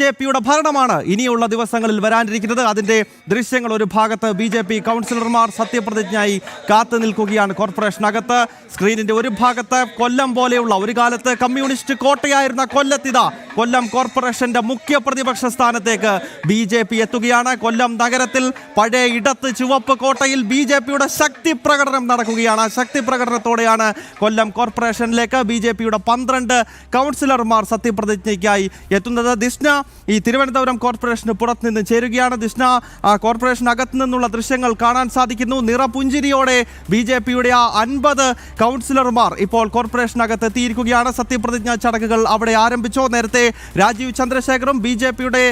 J പിയുടെ ഭരണമാണ് ഇനിയുള്ള ദിവസങ്ങളിൽ വരാനിരിക്കുന്നത്. അതിന്റെ ദൃശ്യങ്ങൾ ഒരു ഭാഗത്ത് ബി ജെ പി കൗൺസിലർമാർ സത്യപ്രതിജ്ഞയായി കാത്തു നിൽക്കുകയാണ് കോർപ്പറേഷനകത്ത്. സ്ക്രീനിന്റെ ഒരു ഭാഗത്ത് കൊല്ലം പോലെയുള്ള ഒരു കാലത്ത് കമ്മ്യൂണിസ്റ്റ് കോട്ടയായിരുന്ന കൊല്ലത്തിത. കൊല്ലം കോർപ്പറേഷന്റെ മുഖ്യ പ്രതിപക്ഷ സ്ഥാനത്തേക്ക് ബി ജെ പി എത്തുകയാണ്. കൊല്ലം നഗരത്തിൽ പഴയ ഇടത്ത് ചുവപ്പ് കോട്ടയിൽ ബി ജെ പിയുടെ ശക്തി പ്രകടനം നടക്കുകയാണ്. ശക്തി പ്രകടനത്തോടെയാണ് കൊല്ലം കോർപ്പറേഷനിലേക്ക് ബി ജെ പിയുടെ പന്ത്രണ്ട് കൗൺസിലർമാർ സത്യപ്രതിജ്ഞയ്ക്കായി എത്തുന്നത്. ദിഷ്ണ ഈ തിരുവനന്തപുരം കോർപ്പറേഷന് പുറത്ത് നിന്ന് ചേരുകയാണ് ദിഷ്ണ. ആ കോർപ്പറേഷനകത്ത് നിന്നുള്ള ദൃശ്യങ്ങൾ കാണാൻ സാധിക്കുന്നു. നിറപുഞ്ചിരിയോടെ ബി ജെ പിയുടെ ആ അൻപത് കൗൺസിലർമാർ ഇപ്പോൾ കോർപ്പറേഷനകത്ത് എത്തിയിരിക്കുകയാണ്. സത്യപ്രതിജ്ഞാ ചടങ്ങുകൾ അവിടെ ആരംഭിച്ചോ? നേരത്തെ രാജീവ് ചന്ദ്രശേഖറും ബി ജെ പിയുടെ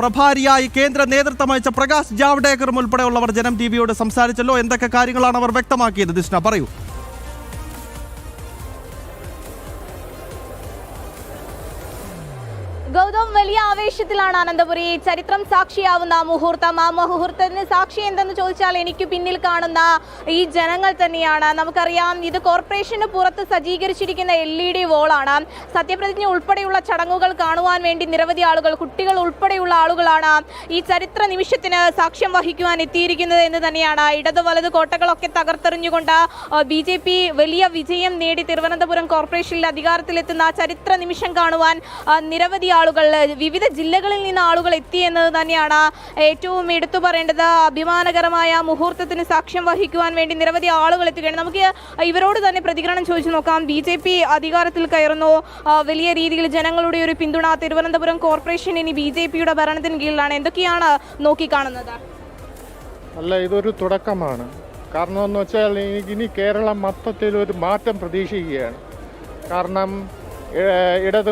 പ്രഭാരിയായി കേന്ദ്ര നേതൃത്വം വഹിച്ച പ്രകാശ് ജാവ്ഡേക്കറും ഉൾപ്പെടെയുള്ളവർ ജനം ടി വിയോട് സംസാരിച്ചല്ലോ. എന്തൊക്കെ കാര്യങ്ങളാണ് അവർ വ്യക്തമാക്കിയത്? ദിഷ്ണ പറയൂ. ഗൗതം വലിയ ആവേശത്തിലാണ് അനന്തപുരി. ചരിത്രം സാക്ഷിയാവുന്ന മുഹൂർത്തം. ആ മുഹൂർത്തത്തിന് സാക്ഷി എന്തെന്ന് ചോദിച്ചാൽ എനിക്ക് പിന്നിൽ കാണുന്ന ഈ ജനങ്ങൾ തന്നെയാണ്. നമുക്കറിയാം ഇത് കോർപ്പറേഷന് പുറത്ത് സജ്ജീകരിച്ചിരിക്കുന്ന എൽ ഇ ഡി വോളാണ്. സത്യപ്രതിജ്ഞ ഉൾപ്പെടെയുള്ള ചടങ്ങുകൾ കാണുവാൻ വേണ്ടി നിരവധി ആളുകൾ കുട്ടികൾ ഉൾപ്പെടെയുള്ള ആളുകളാണ് ഈ ചരിത്ര നിമിഷത്തിന് സാക്ഷ്യം വഹിക്കുവാൻ എത്തിയിരിക്കുന്നത് എന്ന് തന്നെയാണ്. ഇടത് വലത് കോട്ടകളൊക്കെ തകർത്തെറിഞ്ഞുകൊണ്ട് ബി ജെ പി വലിയ വിജയം നേടി തിരുവനന്തപുരം കോർപ്പറേഷനിൽ അധികാരത്തിലെത്തുന്ന ചരിത്ര നിമിഷം കാണുവാൻ നിരവധി ആളുകൾ വിവിധ ജില്ലകളിൽ നിന്ന് ആളുകൾ എത്തിയെന്നത് തന്നെയാണ് ഏറ്റവും എടുത്തു പറയേണ്ടത്. അഭിമാനകരമായ മുഹൂർത്തത്തിന് സാക്ഷ്യം വഹിക്കുവാൻ വേണ്ടി നിരവധി ആളുകൾ എത്തുകയാണ്. നമുക്ക് ഇവരോട് തന്നെ പ്രതികരണം ചോദിച്ചു നോക്കാം. ബി ജെ പി അധികാരത്തിൽ കയറുന്നു. വലിയ രീതിയിൽ ജനങ്ങളുടെ ഒരു പിന്തുണ തിരുവനന്തപുരം കോർപ്പറേഷൻ ഇനി ബി ജെ പിയുടെ ഭരണത്തിന് കീഴിലാണ്. എന്തൊക്കെയാണ് നോക്കിക്കാണുന്നത്? അല്ല ഇതൊരു തുടക്കമാണ്. കാരണം എന്ന് വെച്ചാൽ ഇനി- കേരളം മൊത്തത്തിൽ ഒരു മാറ്റം പ്രതീക്ഷിക്കുകയാണ്. കാരണം ഇടത്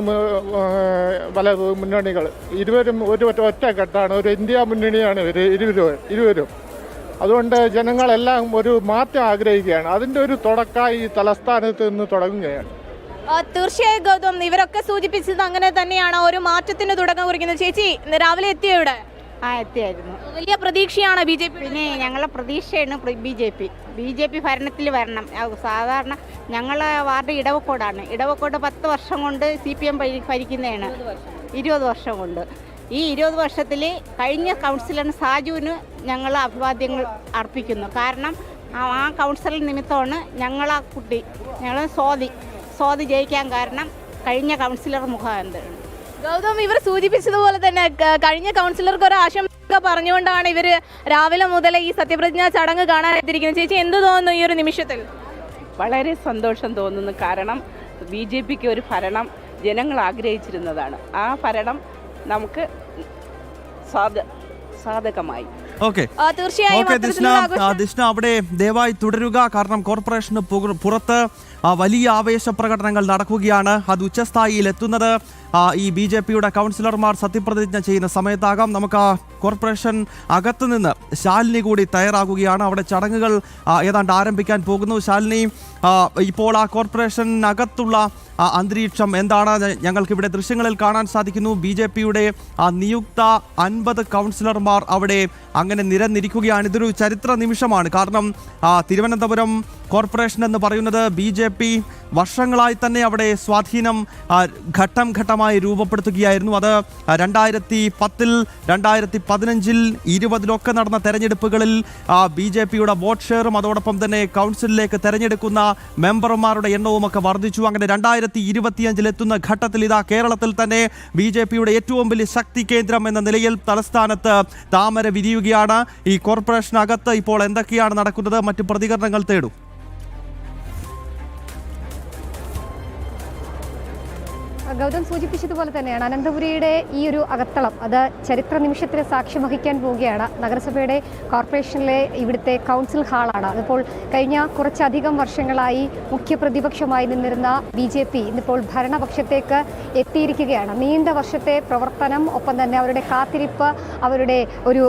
വലത് മുന്നണികൾ. ഇരുവരും ഒരു ഒറ്റ ഒറ്റക്കെട്ടാണ് ഒരു ഇന്ത്യ മുന്നണിയാണ് ഇവർ ഇരുവരും ഇരുവരും. അതുകൊണ്ട് ജനങ്ങളെല്ലാം ഒരു മാറ്റം ആഗ്രഹിക്കുകയാണ്. അതിന്റെ ഒരു തുടക്കമായി ഈ തലസ്ഥാനത്ത് നിന്ന് തുടങ്ങുകയാണ്. തീർച്ചയായും ഗൗതം ഇവരൊക്കെ സൂചിപ്പിച്ചത് അങ്ങനെ തന്നെയാണ്. ഒരു മാറ്റത്തിന് തുടക്കം കുറിക്കുന്നത്. ചേച്ചി രാവിലെ എത്തിയോ ഇവിടെ? ആ എത്തിയായിരുന്നു. വലിയ പ്രതീക്ഷയാണ് ബി ജെ പി പിന്നെ ഞങ്ങളെ പ്രതീക്ഷയാണ് B J P. B J P ഭരണത്തിൽ വരണം. സാധാരണ ഞങ്ങളെ വാർഡ് ഇടവക്കോടാണ്. ഇടവക്കോട് പത്ത് വർഷം കൊണ്ട് സി പി എം ഭരിക്കുന്നതാണ്. ഇരുപത് വർഷം. കൊണ്ട്. ഈ ഇരുപത് വർഷത്തിൽ കഴിഞ്ഞ കൗൺസിലർ സാജുവിന് ഞങ്ങൾ അഭിവാദ്യങ്ങൾ അർപ്പിക്കുന്നു. കാരണം ആ ആ കൗൺസിലർ നിമിത്തമാണ് ഞങ്ങളാ കുട്ടി ഞങ്ങൾ സ്വാതി സ്വാതി ജയിക്കാൻ കാരണം കഴിഞ്ഞ കൗൺസിലർ മുഖാന്തരം. ഗൗതം ഇവർ സൂചിപ്പിച്ചതുപോലെ തന്നെ കഴിഞ്ഞ കൗൺസിലർക്ക് ഒരു ആശംസ പറഞ്ഞുകൊണ്ടാണ് ഇവർ രാവിലെ മുതൽ ഈ സത്യപ്രതിജ്ഞ ചടങ്ങ് കാണാൻ എത്തിയിരിക്കുന്നത് ചേച്ചി എന്ത് തോന്നുന്നു ഈ ഒരു നിമിഷത്തിൽ? വളരെ സന്തോഷം തോന്നുന്നു. കാരണം ബി ജെ പിക്ക് ഒരു ഭരണം ജനങ്ങൾ ആഗ്രഹിച്ചിരുന്നതാണ്. ആ ഭരണം നമുക്ക് സാധ സാധകമായി. ഓക്കെ. ആ, തീർച്ചയായും അവിടെ ദയവായി തുടരുക. കാരണം കോർപ്പറേഷന് പുറ- പുറത്ത് വലിയ ആവേശ പ്രകടനങ്ങൾ നടക്കുകയാണ്. അത് ഉച്ചസ്ഥായിയിൽ എത്തുന്നത് ഈ ബി ജെ പിയുടെ കൗൺസിലർമാർ സത്യപ്രതിജ്ഞ ചെയ്യുന്ന സമയത്താകാം. നമുക്ക് ആ കോർപ്പറേഷൻ അകത്ത് നിന്ന് ശാലിനി കൂടി തയ്യാറാകുകയാണ്. അവിടെ ചടങ്ങുകൾ ഏതാണ്ട് ആരംഭിക്കാൻ പോകുന്നു. ശാലിനി ഇപ്പോൾ ആ കോർപ്പറേഷനകത്തുള്ള അന്തരീക്ഷം എന്താണ്? ഞങ്ങൾക്കിവിടെ ദൃശ്യങ്ങളിൽ കാണാൻ സാധിക്കുന്നു. ബി ജെ പിയുടെ നിയുക്ത അൻപത് കൗൺസിലർമാർ അവിടെ അങ്ങനെ നിരന്നിരിക്കുകയാണ്. ഇതൊരു ചരിത്ര നിമിഷമാണ്. കാരണം തിരുവനന്തപുരം കോർപ്പറേഷൻ എന്ന് പറയുന്നത് ബി വർഷങ്ങളായി തന്നെ അവിടെ സ്വാധീനം ഘട്ടം ഘട്ടമായി രൂപപ്പെടുത്തുകയായിരുന്നു അത്. രണ്ടായിരത്തി പത്തിൽ രണ്ടായിരത്തി പതിനഞ്ചിൽ ഇരുപതിലൊക്കെ നടന്ന തെരഞ്ഞെടുപ്പുകളിൽ ബി ജെ പിയുടെ വോട്ട് ഷെയറും അതോടൊപ്പം തന്നെ കൗൺസിലിലേക്ക് തെരഞ്ഞെടുക്കുന്ന മെമ്പർമാരുടെ എണ്ണവും ഒക്കെ വർദ്ധിച്ചു. അങ്ങനെ രണ്ടായിരത്തി ഇരുപത്തിയഞ്ചിൽ എത്തുന്ന ഘട്ടത്തിൽ ഇതാ കേരളത്തിൽ തന്നെ ബി ജെ പിയുടെ ഏറ്റവും വലിയ ശക്തി കേന്ദ്രം എന്ന നിലയിൽ തലസ്ഥാനത്ത് താമര വിരിയുകയാണ്. ഈ കോർപ്പറേഷനകത്ത് ഇപ്പോൾ എന്തൊക്കെയാണ് നടക്കുന്നത്? മറ്റ് പ്രതികരണങ്ങൾ തേടും. ഗൗതം സൂചിപ്പിച്ചതുപോലെ തന്നെയാണ് അനന്തപുരിയുടെ ഈ ഒരു അകത്തളം അത് ചരിത്ര നിമിഷത്തിന് സാക്ഷ്യം വഹിക്കാൻ പോവുകയാണ്. നഗരസഭയുടെ കോർപ്പറേഷനിലെ ഇവിടുത്തെ കൗൺസിൽ ഹാളാണ് അതിപ്പോൾ കഴിഞ്ഞ കുറച്ചധികം വർഷങ്ങളായി മുഖ്യ പ്രതിപക്ഷമായി നിന്നിരുന്ന ബി ജെ പി ഇന്നിപ്പോൾ ഭരണപക്ഷത്തേക്ക് എത്തിയിരിക്കുകയാണ്. നീണ്ട വർഷത്തെ പ്രവർത്തനം ഒപ്പം തന്നെ അവരുടെ കാത്തിരിപ്പ് അവരുടെ ഒരു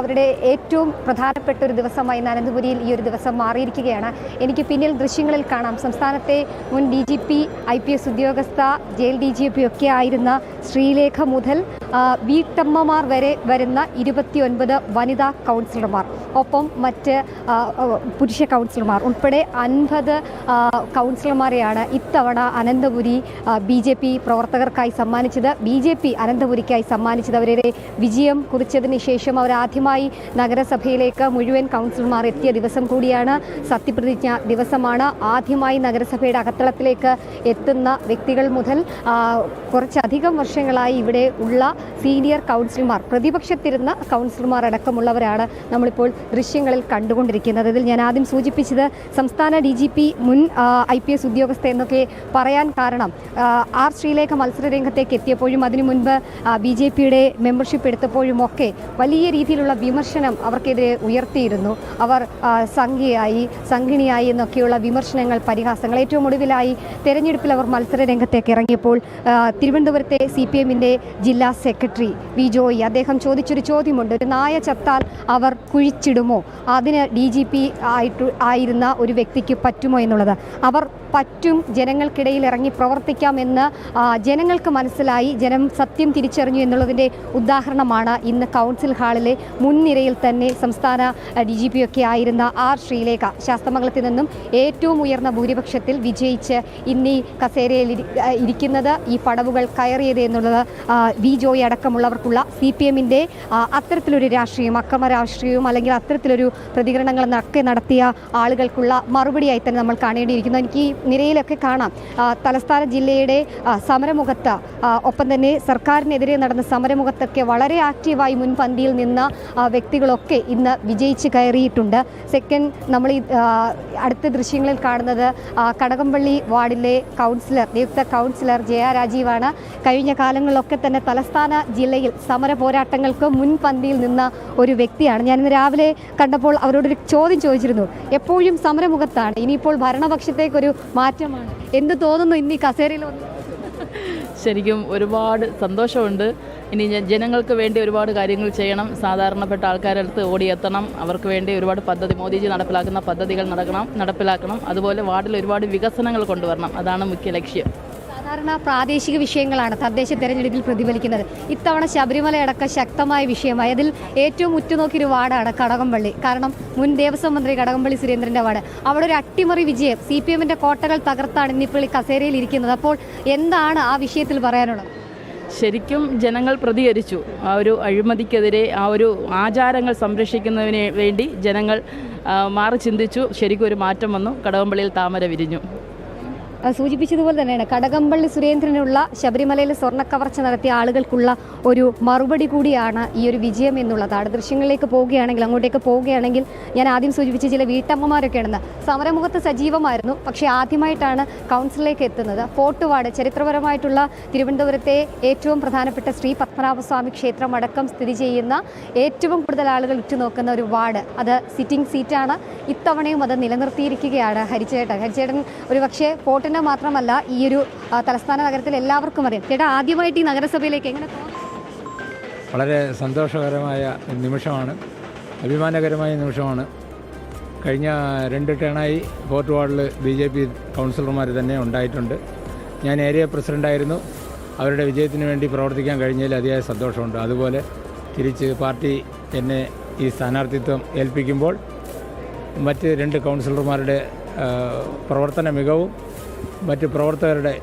അവരുടെ ഏറ്റവും പ്രധാനപ്പെട്ട ഒരു ദിവസമായി അനന്തപുരിയിൽ ഈ ഒരു ദിവസം മാറിയിരിക്കുകയാണ്. എനിക്ക് പിന്നിൽ ദൃശ്യങ്ങളിൽ കാണാം. സംസ്ഥാനത്തെ മുൻ D G P I P S ഉദ്യോഗസ്ഥ ജയിൽ ഡി ജി പി ഒക്കെ ആയിരുന്ന ശ്രീലേഖ മുതൽ വീട്ടമ്മമാർ വരെ വരുന്ന ഇരുപത്തിയൊൻപത് വനിതാ കൗൺസിലർമാർ. ഒപ്പം മറ്റ് പുരുഷ കൗൺസിലർമാർ. ഉൾപ്പെടെ അൻപത് കൗൺസിലർമാരെയാണ് ഇത്തവണ അനന്തപുരി ബി ജെ പി പ്രവർത്തകർക്കായി സമ്മാനിച്ചത്. ബി ജെ പി അനന്തപുരിക്കായി സമ്മാനിച്ചത് അവരുടെ വിജയം കുറിച്ചതിന് ശേഷം അവരാദ്യമായി നഗരസഭയിലേക്ക് മുഴുവൻ കൗൺസിലർമാർ എത്തിയ ദിവസം കൂടിയാണ് സത്യപ്രതിജ്ഞ ദിവസമാണ്. ആദ്യമായി നഗരസഭയുടെ അകത്തളത്തിലേക്ക് എത്തുന്ന വ്യക്തികൾ മുതൽ കുറച്ചധികം വർഷങ്ങളായി ഇവിടെ ഉള്ള സീനിയർ കൗൺസിലർമാർ പ്രതിപക്ഷത്തിരുന്ന കൗൺസിലർമാർ അടക്കമുള്ളവരാണ് നമ്മളിപ്പോൾ ദൃശ്യങ്ങളിൽ കണ്ടുകൊണ്ടിരിക്കുന്നത്. ഇതിൽ ഞാൻ ആദ്യം സൂചിപ്പിച്ചത് സംസ്ഥാന ഡി ജി പി മുൻ ഐ പി എസ് ഉദ്യോഗസ്ഥ എന്നൊക്കെ പറയാൻ കാരണം ആർ ശ്രീലേഖ മത്സര രംഗത്തേക്ക് എത്തിയപ്പോഴും അതിനു മുൻപ് ബി ജെ പിയുടെ മെമ്പർഷിപ്പ് എടുത്തപ്പോഴും ഒക്കെ വലിയ രീതിയിലുള്ള വിമർശനം അവർക്കെതിരെ ഉയർത്തിയിരുന്നു. അവർ സംഘിയായി സംഘിണിയായി എന്നൊക്കെയുള്ള വിമർശനങ്ങൾ പരിഹാസങ്ങൾ ഏറ്റവും ഒടുവിലായി തെരഞ്ഞെടുപ്പിൽ അവർ മത്സര രംഗത്തേക്ക് ഇറങ്ങിയപ്പോൾ തിരുവനന്തപുരത്തെ സി പി എമ്മിന്റെ ജില്ലാ സെക്രട്ടറി വി ജോയി അദ്ദേഹം ചോദിച്ചൊരു ചോദ്യമുണ്ട്. ഒരു നായ ചത്താൽ അവർ കുഴിച്ചിടുമോ? അതിന് ഡി ജി പി ആയിട്ട് ആയിരുന്ന ഒരു വ്യക്തിക്ക് പറ്റുമോ എന്നുള്ളത്. അവർ പറ്റും ജനങ്ങൾക്കിടയിൽ ഇറങ്ങി പ്രവർത്തിക്കാമെന്ന് ജനങ്ങൾക്ക് മനസ്സിലായി ജനം സത്യം തിരിച്ചറിഞ്ഞു എന്നുള്ളതിന്റെ ഉദാഹരണമാണ് ഇന്ന് കൗൺസിൽ ഹാളിലെ മുൻനിരയിൽ തന്നെ സംസ്ഥാന ഡി ജി പി ഒക്കെ ആയിരുന്ന ആർ ശ്രീലേഖ. ശാസ്തമംഗലത്തിൽ നിന്നും ഏറ്റവും ഉയർന്ന ഭൂരിപക്ഷത്തിൽ വിജയിച്ച് ഇന്നീ കസേരയിൽ ഇരിക്കുന്നത് ഈ പടവുകൾ കയറിയത് എന്നുള്ളത് വി ജോയി അടക്കമുള്ളവർക്കുള്ള സി പി എമ്മിന്റെ അത്തരത്തിലൊരു രാഷ്ട്രീയം അക്രമ രാഷ്ട്രീയവും അല്ലെങ്കിൽ അത്തരത്തിലൊരു പ്രതികരണങ്ങളൊക്കെ നടത്തിയ ആളുകൾക്കുള്ള മറുപടിയായി തന്നെ നമ്മൾ കാണേണ്ടിയിരിക്കുന്നു. എനിക്ക് നിരയിലൊക്കെ കാണാം. തലസ്ഥാന ജില്ലയുടെ സമരമുഖത്ത് ഒപ്പം തന്നെ സർക്കാരിനെതിരെ നടന്ന സമരമുഖത്തൊക്കെ വളരെ ആക്റ്റീവായി മുൻപന്തിയിൽ നിന്ന വ്യക്തികളൊക്കെ ഇന്ന് വിജയിച്ച് കയറിയിട്ടുണ്ട്. സെക്കൻഡ് നമ്മൾ ഈ അടുത്ത ദൃശ്യങ്ങളിൽ കാണുന്നത് കടകംപള്ളി വാർഡിലെ കൗൺസിലർ നിയുക്ത കൗൺസിലർ ജയ രാജീവാണ്. കഴിഞ്ഞ കാലങ്ങളിലൊക്കെ തന്നെ തലസ്ഥാന ജില്ലയിൽ സമര പോരാട്ടങ്ങൾക്ക് മുൻപന്തിയിൽ നിന്ന ഒരു വ്യക്തിയാണ്. ഞാൻ ഞാനിന്ന് രാവിലെ കണ്ടപ്പോൾ അവരോടൊരു ചോദ്യം ചോദിച്ചിരുന്നു. എപ്പോഴും സമരമുഖത്താണ്. ഇനിയിപ്പോൾ ഭരണപക്ഷത്തേക്കൊരു മാറ്റമാണ്. എന്ത് തോന്നുന്നു ഇന്ന് ഈ കസേരയിൽ വന്ന് ശരിക്കും ഒരുപാട് സന്തോഷമുണ്ട്. ഇനി ജനങ്ങൾക്ക് വേണ്ടി ഒരുപാട് കാര്യങ്ങൾ ചെയ്യണം. സാധാരണപ്പെട്ട ആൾക്കാരുടെ അടുത്ത് ഓടിയെത്തണം. അവർക്ക് വേണ്ടി ഒരുപാട് പദ്ധതി മോദിജി നടപ്പിലാക്കുന്ന പദ്ധതികൾ നടക്കണം നടപ്പിലാക്കണം. അതുപോലെ വാർഡിൽ ഒരുപാട് വികസനങ്ങൾ കൊണ്ടുവരണം. അതാണ് മുഖ്യ ലക്ഷ്യം. സാധാരണ പ്രാദേശിക വിഷയങ്ങളാണ് തദ്ദേശ തെരഞ്ഞെടുപ്പിൽ പ്രതിഫലിക്കുന്നത്. ഇത്തവണ ശബരിമല അടക്കം ശക്തമായ വിഷയമായി. അതിൽ ഏറ്റവും ഉറ്റുനോക്കിയൊരു വാർഡാണ് കടകംപള്ളി. കാരണം മുൻ ദേവസ്വം മന്ത്രി കടകംപള്ളി സുരേന്ദ്രന്റെ വാർഡ്. അവിടെ ഒരു അട്ടിമറി വിജയം. സി പി എമ്മിന്റെ കോട്ടകൾ തകർത്താണ് ഇന്നിപ്പോൾ ഈ കസേരയിൽ ഇരിക്കുന്നത്. അപ്പോൾ എന്താണ് ആ വിഷയത്തിൽ പറയാനുള്ളത്? ശരിക്കും ജനങ്ങൾ പ്രതികരിച്ചു. ആ ഒരു അഴിമതിക്കെതിരെ ആ ഒരു ആചാരങ്ങൾ സംരക്ഷിക്കുന്നതിന് വേണ്ടി ജനങ്ങൾ മാറി ചിന്തിച്ചു. ശരിക്കും ഒരു മാറ്റം വന്നു. കടകംപള്ളിയിൽ താമര വിരിഞ്ഞു. സൂചിപ്പിച്ചതുപോലെ തന്നെയാണ് കടകംപള്ളി സുരേന്ദ്രനുള്ള ശബരിമലയിൽ സ്വർണക്കവർച്ച നടത്തിയ ആളുകൾക്കുള്ള ഒരു മറുപടി കൂടിയാണ് ഈ ഒരു വിജയം എന്നുള്ളത്. ആട് ദൃശ്യങ്ങളിലേക്ക് പോവുകയാണെങ്കിൽ അങ്ങോട്ടേക്ക് പോവുകയാണെങ്കിൽ ഞാൻ ആദ്യം സൂചിപ്പിച്ച ചില വീട്ടമ്മമാരൊക്കെയാണെന്ന് സമരമുഖത്ത് സജീവമായിരുന്നു. പക്ഷേ ആദ്യമായിട്ടാണ് കൗൺസിലിലേക്ക് എത്തുന്നത്. ഫോർട്ട് വാർഡ് ചരിത്രപരമായിട്ടുള്ള തിരുവനന്തപുരത്തെ ഏറ്റവും പ്രധാനപ്പെട്ട ശ്രീ പത്മനാഭസ്വാമി ക്ഷേത്രം അടക്കം സ്ഥിതി ചെയ്യുന്ന ഏറ്റവും കൂടുതൽ ആളുകൾ ഉറ്റുനോക്കുന്ന ഒരു വാർഡ്. അത് സിറ്റിംഗ് സീറ്റാണ്. ഇത്തവണയും അത് നിലനിർത്തിയിരിക്കുകയാണ് ഹരിചേട്ടൻ. ഹരിചേട്ടൻ ഒരു പക്ഷേ ഫോർട്ടിന് മാത്രമല്ല ഈ ഒരു തലസ്ഥാന നഗരത്തിൽ എല്ലാവർക്കും അറിയാം. ചേട്ടാ ആദ്യമായിട്ട് ഈ നഗരസഭയിലേക്ക് എങ്ങനെ വളരെ സന്തോഷകരമായ നിമിഷമാണ്. അഭിമാനകരമായ നിമിഷമാണ്. കഴിഞ്ഞ രണ്ട് ടേണായി ഫോർട്ട് വാർഡിൽ ബി ജെ പി കൗൺസിലർമാർ തന്നെ ഉണ്ടായിട്ടുണ്ട്. ഞാൻ ഏരിയ പ്രസിഡന്റായിരുന്നു അവരുടെ വിജയത്തിന് വേണ്ടി പ്രവർത്തിക്കാൻ കഴിഞ്ഞതിൽ അതിയായ സന്തോഷമുണ്ട്. അതുപോലെ തിരിച്ച് പാർട്ടി എന്നെ ഈ സ്ഥാനാർത്ഥിത്വം ഏൽപ്പിക്കുമ്പോൾ മറ്റ് രണ്ട് കൗൺസിലർമാരുടെ പ്രവർത്തന മികവും മറ്റ് പ്രവർത്തകരുടെ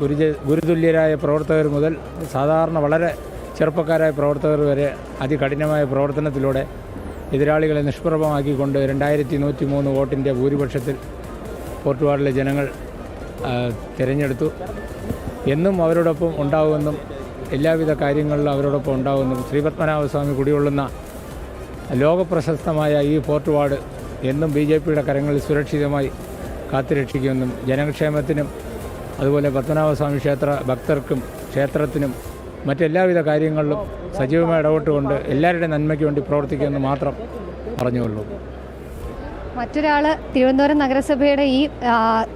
ഗുരുജ ഗുരുതുല്യരായ പ്രവർത്തകർ മുതൽ സാധാരണ വളരെ ചെറുപ്പക്കാരായ പ്രവർത്തകർ വരെ അതികഠിനമായ പ്രവർത്തനത്തിലൂടെ എതിരാളികളെ നിഷ്പ്രഭമാക്കിക്കൊണ്ട് രണ്ടായിരത്തി നൂറ്റി മൂന്ന് വോട്ടിന്റെ ഭൂരിപക്ഷത്തിൽ പോർട്ടുവാർഡിലെ ജനങ്ങൾ തിരഞ്ഞെടുത്തു. എന്നും അവരോടൊപ്പം ഉണ്ടാവുമെന്നും എല്ലാവിധ കാര്യങ്ങളിലും അവരോടൊപ്പം ഉണ്ടാവുമെന്നും ശ്രീപത്മനാഭസ്വാമി കുടികൊള്ളുന്ന ലോകപ്രശസ്തമായ ഈ പോർട്ടുവാർഡ് എന്നും ബി ജെ പിയുടെ കരങ്ങളിൽ സുരക്ഷിതമായി കാത്തുരക്ഷിക്കുമെന്നും ജനക്ഷേമത്തിനും അതുപോലെ പത്മനാഭസ്വാമി ക്ഷേത്ര ഭക്തർക്കും ക്ഷേത്രത്തിനും മറ്റെല്ലാവിധ കാര്യങ്ങളിലും സജീവമായി ഇടപെട്ടുകൊണ്ട് എല്ലാവരുടെയും നന്മയ്ക്ക് വേണ്ടി പ്രവർത്തിക്കുമെന്ന് മാത്രം പറഞ്ഞുകൊള്ളൂ. മറ്റൊരാൾ തിരുവനന്തപുരം നഗരസഭയുടെ ഈ